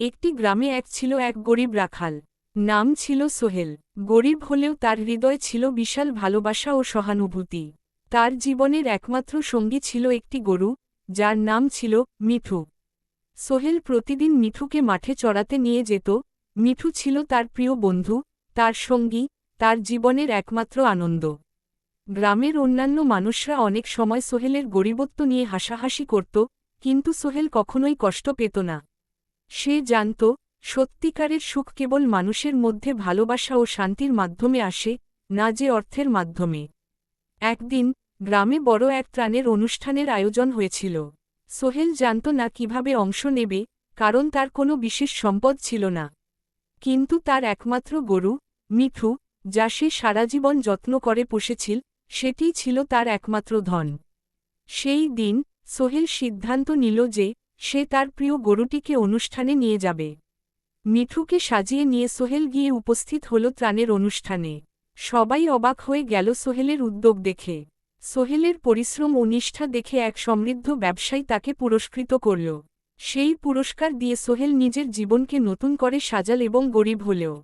একটি গ্রামে এক ছিল এক গরিব রাখাল। নাম ছিল সোহেল। গরিব হলেও তার হৃদয় ছিল বিশাল ভালোবাসা ও সহানুভূতি। তার জীবনের একমাত্র সঙ্গী ছিল একটি গরু, যার নাম ছিল মিঠু। সোহেল প্রতিদিন মিঠুকে মাঠে চড়াতে নিয়ে যেত। মিঠু ছিল তার প্রিয় বন্ধু, তার সঙ্গী, তার জীবনের একমাত্র আনন্দ। গ্রামের অন্যান্য মানুষরা অনেক সময় সোহেলের গরিবত্ব নিয়ে হাসাহাসি করত, কিন্তু সোহেল কখনোই কষ্ট পেত না। সে জানত, সত্যিকারের সুখ কেবল মানুষের মধ্যে ভালোবাসা ও শান্তির মাধ্যমে আসে, না যে অর্থের মাধ্যমে। একদিন, গ্রামে বড় এক ত্রাণের অনুষ্ঠানের আয়োজন হয়েছিল। সোহেল জানত না কীভাবে অংশ নেবে, কারণ তার কোনো বিশেষ সম্পদ ছিল না। কিন্তু তার একমাত্র গরু, মিঠু, যা সে সারাজীবন যত্ন করে পুষেছিল, সেটিই ছিল তার একমাত্র ধন। সেই দিন, সোহেল সিদ্ধান্ত নিল যে সে তার প্রিয় গরুটিকে অনুষ্ঠানে নিয়ে যাবে। মিঠুকে সাজিয়ে নিয়ে সোহেল গিয়ে উপস্থিত হল ত্রাণের অনুষ্ঠানে। সবাই অবাক হয়ে গেল সোহেলের উদ্যোগ দেখে। সোহেলের পরিশ্রম ও নিষ্ঠা দেখে এক সমৃদ্ধ ব্যবসায়ী তাকে পুরস্কৃত করল। সেই পুরস্কার দিয়ে সোহেল নিজের জীবনকে নতুন করে সাজাল এবং গরিব হলেও